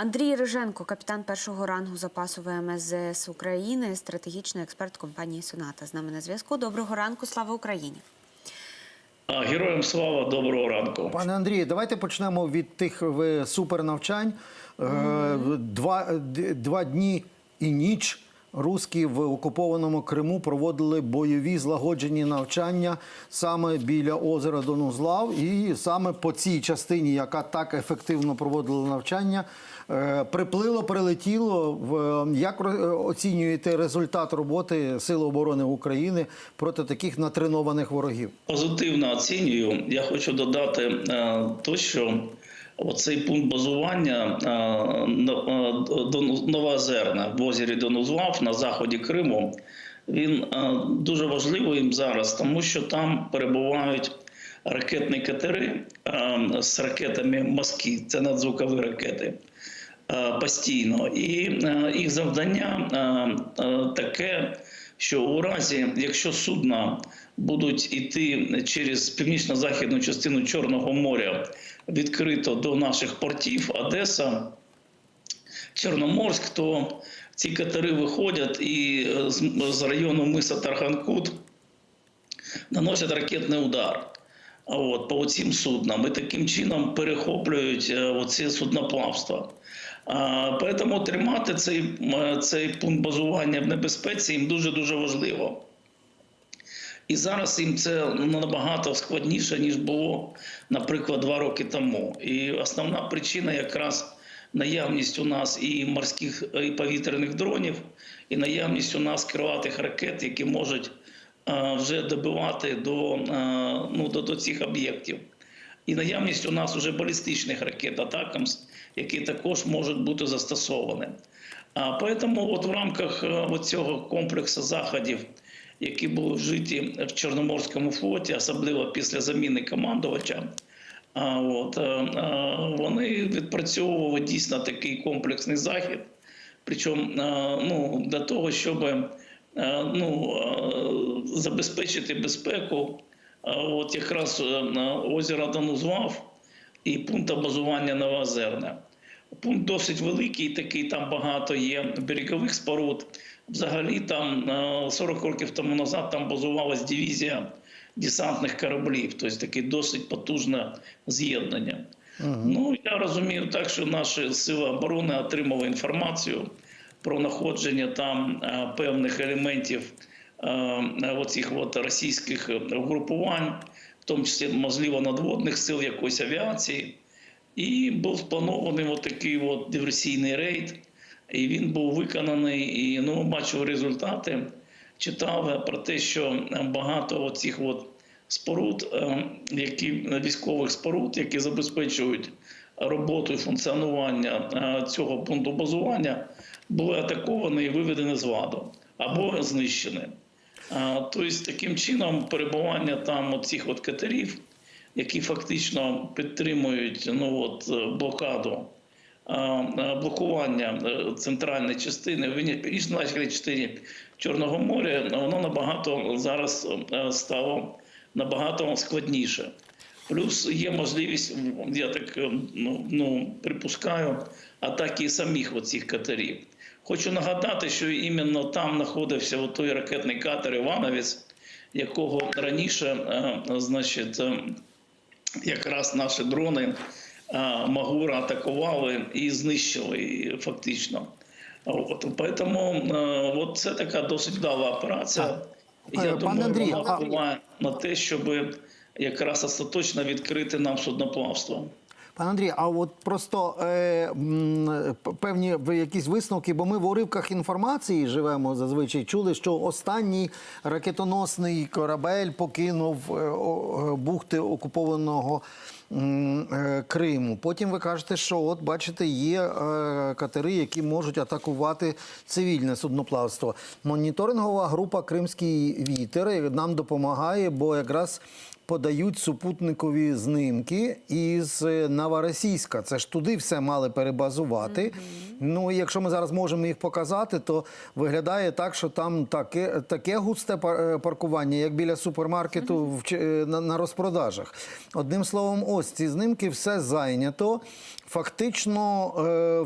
Андрій Риженко, капітан першого рангу запасу ВМС ЗС України, стратегічний експерт компанії Соната. З нами на зв'язку. Доброго ранку, слава Україні. Героям слава, доброго ранку. Пане Андрію, давайте почнемо від тих супернавчань. Е, Два, д- два дні і ніч руски в окупованому Криму проводили бойові злагоджені навчання саме біля озера Донузлав. І саме по цій частині, яка так ефективно проводила навчання, е, приплило, прилетіло. В Як оцінюєте результат роботи Сил оборони України проти таких натренованих ворогів? Позитивно оцінюю. Я хочу додати е, то, що оцей пункт базування но- Дон- Новоозерна в озері Донузвав на заході Криму. Він дуже важливий зараз, тому що там перебувають ракетні катери з ракетами Москві, це надзвукові ракети. Постійно, і їх завдання таке, що у разі, якщо судна будуть йти через північно-західну частину Чорного моря відкрито до наших портів Одеса, Чорноморськ, то ці катери виходять і е, з, району миса Тарханкут наносять ракетний удар. От, по цим суднам і таким чином перехоплюють е, оце судноплавство. А, Тому тримати цей, е, цей пункт базування в небезпеці їм дуже дуже важливо. І зараз їм це набагато складніше, ніж було, наприклад, два роки тому. І основна причина якраз наявність у нас і морських і повітряних дронів, і наявність у нас крилатих ракет, які можуть е, вже добивати до, е, ну, до, до цих об'єктів. І наявність у нас вже балістичних ракет Атакамс, які також можуть бути застосовані. А тому от в рамках е, цього комплексу заходів, які були вжиті в Чорноморському флоті, особливо після заміни командувача, от, е, е, вони відпрацьовували дійсно такий комплексний захід. Причому ну, для того, щоб ну, забезпечити безпеку, от якраз озеро Донузвав і пункт базування Новоозерне. Пункт досить великий, такий там багато є берегових споруд. Взагалі, там е, 40 років тому назад там базувалась дивізія десантних кораблів, тобто таке досить потужне з'єднання. Ну я розумію так, що наші сили оборони отримали інформацію про знаходження там е, певних елементів е, оцих от російських угрупувань, тому числі можливо надводних сил якоїсь авіації. І був спланований такий от диверсійний рейд, і він був виконаний. І ну, бачив результати. Читав про те, що багато оцих от споруд, е, які військових споруд, які забезпечують роботу і функціонування е, цього пункту базування, були атаковані і виведені з ладу або знищені. Тобто, таким чином, перебування там оцих от катерів, які фактично підтримують ну, от, е, блокаду, е, блокування е, центральної частини, північно-західній частині Чорного моря, воно набагато зараз стало набагато складніше. Плюс є можливість, я так ну, ну, припускаю, атаки самих оцих катерів. Хочу нагадати, що іменно там знаходився той ракетний катер Івановець, якого раніше, е, значить, е, якраз наші дрони е, Магура атакували і знищили фактично. От, Тому е, от це така досить вдала операція. Я пане думаю, Андрію, вона а- впливає на те, щоб якраз остаточно відкрити нам судноплавство. Пане Андрій, а от просто е, певні якісь висновки, бо ми в уривках інформації живемо зазвичай чули, що останній ракетоносний корабель покинув е, е, бухти окупованого е, Криму. Потім ви кажете, що от бачите, є катери, які можуть атакувати цивільне судноплавство. Моніторингова група Кримський вітер нам допомагає, бо якраз подають супутникові знимки із е, Новоросійська. Це ж туди все мали перебазувати. Ну, і якщо ми зараз можемо їх показати, то виглядає так, що там таке, таке густе е, паркування, як біля супермаркету в, е, на, на розпродажах. Одним словом, ось ці знімки все зайнято. Фактично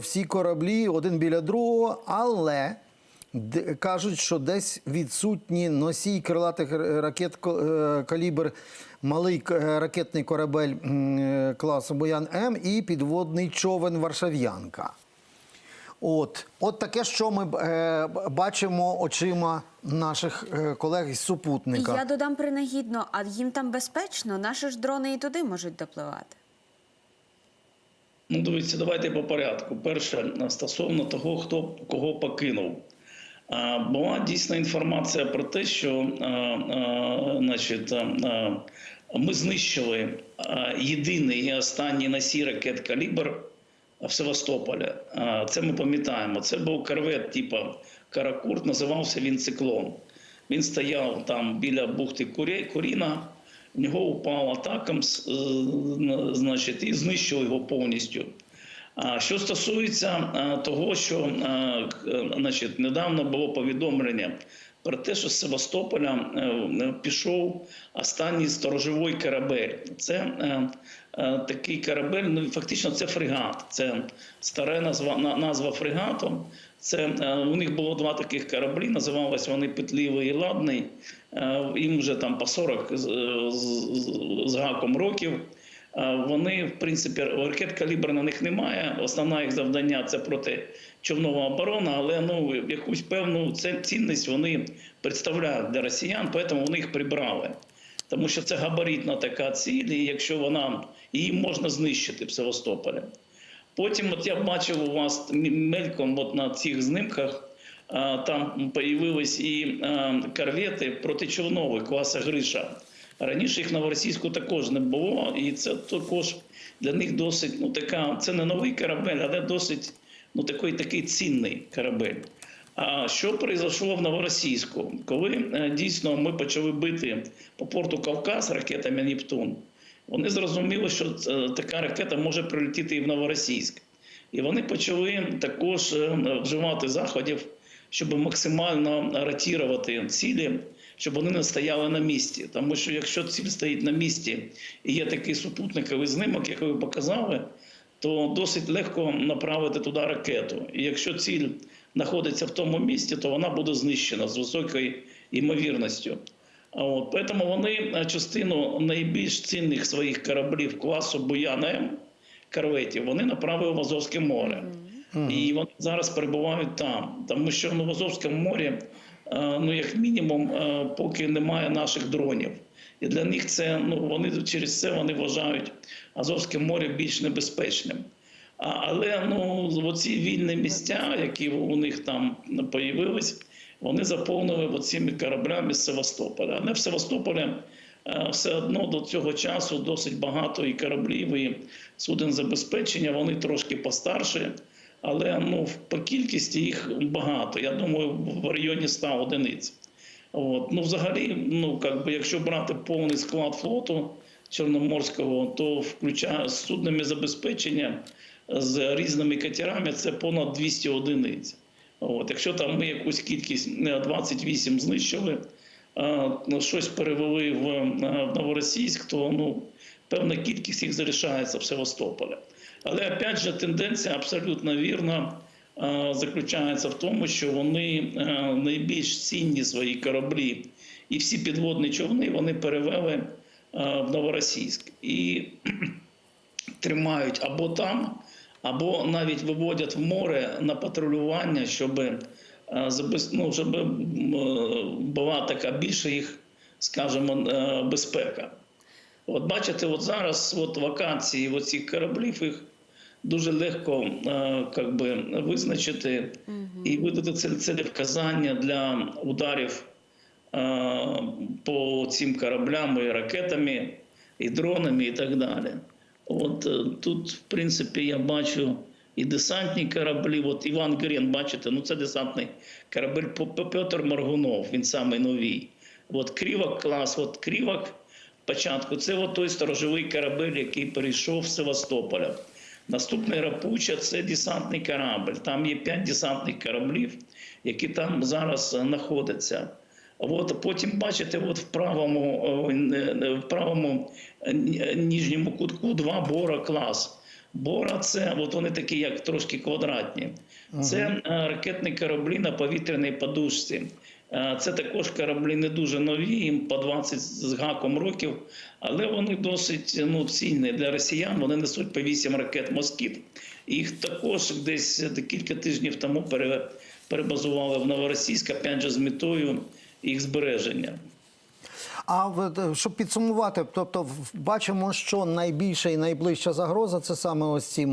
всі кораблі один біля другого, але. Кажуть, що десь відсутні носій крилатих ракет е, калібр, малий е, ракетний корабель е, класу Боян М і підводний човен Варшав'янка. От, от таке, що ми е, бачимо очима наших е, колег із супутника. я додам принагідно, а їм там безпечно, наші ж дрони і туди можуть допливати. Ну, дивіться, давайте по порядку. Перше, стосовно того, хто кого покинув. Була дійсна інформація про те, що значить, ми знищили єдиний і останній носій ракет калібр в Севастополі. Це ми пам'ятаємо. Це був корвет типу Каракурт, називався він циклон. Він стояв там біля бухти Куріна. В нього упав атакам, значить, і знищили його повністю. Що стосується того, що е, значить, недавно було повідомлення про те, що з Севастополя е, пішов останній сторожовий корабель. Це е, такий корабель, ну фактично це фрегат. Це стара назва, назва фрегату. Це у них було два таких кораблі, називалися вони Петлівий і Ладний. Їм вже там по 40 з, з, з- з гаком років. Вони, в принципі, ракет калібр на них немає. Основна їх завдання це протичовнова оборона, але ну якусь певну цінність вони представляють для росіян, тому вони їх прибрали. Тому що це габаритна така ціль, і якщо вона її можна знищити в Севастополі. Потім, от я бачив у вас мельком от на цих знимках, там появились і корвети протичовнові класа Гриша. Раніше їх на російську також не було, і це також для них досить ну така. Це не новий корабель, але досить ну такий такий цінний корабель. А що произошло в Новоросійську? Коли е, дійсно ми почали бити по порту Кавказ ракетами Нептун, вони зрозуміли, що е, така ракета може прилетіти і в Новоросійськ. І вони почали також е, вживати заходів, щоб максимально ротувати цілі, щоб вони не стояли на місці. Тому що якщо ціль стоїть на місці і є такий супутниковий знимок, який ви показали, то досить легко направити туди ракету. І якщо ціль знаходиться в тому місці, то вона буде знищена з високою ймовірністю. От, Тому вони е, частину найбільш цінних своїх кораблів класу Буян М корветів вони направили в Азовське море. І вони зараз перебувають там, тому що ну, в Азовському морі, ну як мінімум, е, поки немає наших дронів. І для них це ну вони через це вони вважають Азовське море більш небезпечним. А, але ну оці вільні місця, які у них там появились, вони заповнили оціми кораблями з Севастополя. Але в Севастополі е, все одно до цього часу досить багато і кораблів, і суден забезпечення. Вони трошки постарші, але ну по кількості їх багато. Я думаю, в районі 100 одиниць. От. Ну, взагалі, ну, как би, якщо брати повний склад флоту Чорноморського, то включає з суднами забезпечення з різними катерами це понад 200 одиниць. От. Якщо там ми якусь кількість не, 28 знищили, а, ну, щось перевели в, е, в Новоросійськ, то ну, певна кількість їх залишається в Севастополі. Але опять же тенденція абсолютно вірна заключається в тому, що вони е, найбільш цінні свої кораблі і всі підводні човни вони перевели е, в Новоросійськ і тримають або там, або навіть виводять в море на патрулювання, щоб, е, ну, щоб була така більша їх, скажімо, безпека. От бачите, от зараз от вакансії оцих кораблів їх дуже легко е, как би, визначити і видати цель- целевказання для ударів е, по цим кораблям і ракетами, і дронами, і так далі. От е, тут, в принципі, я бачу і десантні кораблі. От Іван Грін, бачите, ну це десантний корабель Петр Моргунов, він самий новий. От Крівак клас, от Крівак початку, це от той сторожовий корабель, який перейшов з Севастополя. Наступний Рапуча це десантний корабль. Там є п'ять десантних кораблів, які там зараз е, знаходяться. От потім бачите, от в правому, в правому е, нижньому кутку два бора клас. Бора це от вони такі, як трошки квадратні. Це е, ракетні кораблі на повітряній подушці. Е, Це також кораблі не дуже нові, їм по 20 з гаком років, але вони досить ну, цінні для росіян. Вони несуть по 8 ракет москіт. Їх також десь кілька тижнів тому перебазували в Новоросійськ, опять же, з метою їх збереження. А е, щоб підсумувати, тобто бачимо, що найбільша і найближча загроза це саме ось ці е,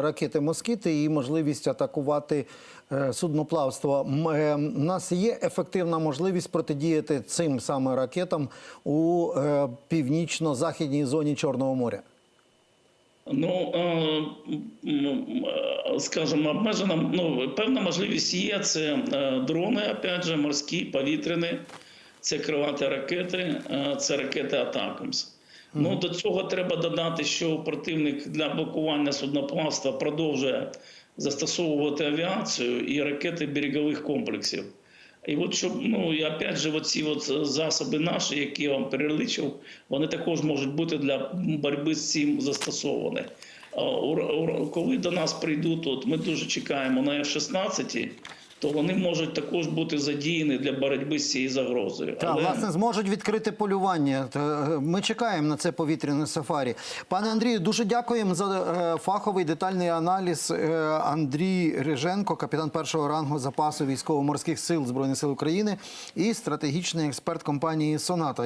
ракети москіти і можливість атакувати е, судноплавство. Е, У нас є ефективна можливість протидіяти цим саме ракетам у е, північно-західній зоні Чорного моря. Ну, е, е, скажімо, обмежена, ну, певна можливість є. Це е, дрони, опять же, морські, повітряні, це крилаті ракети, е, це ракети Атакамс. Ну, до цього треба додати, що противник для блокування судноплавства продовжує застосовувати авіацію і ракети берегових комплексів. І от щоб ну і опять же, оці от засоби наші, які я вам перелічив, вони також можуть бути для боротьби з цим застосовані. Ур- Коли до нас прийдуть, от ми дуже чекаємо на F-16, то вони можуть також бути задіяні для боротьби з цією загрозою. Так, власне, зможуть відкрити полювання. Е, Ми чекаємо на це повітряне сафарі. Пане Андрію, дуже дякуємо за е, фаховий детальний аналіз. Е, Андрій Риженко, капітан першого рангу запасу військово-морських сил Збройних сил України і стратегічний експерт компанії Соната.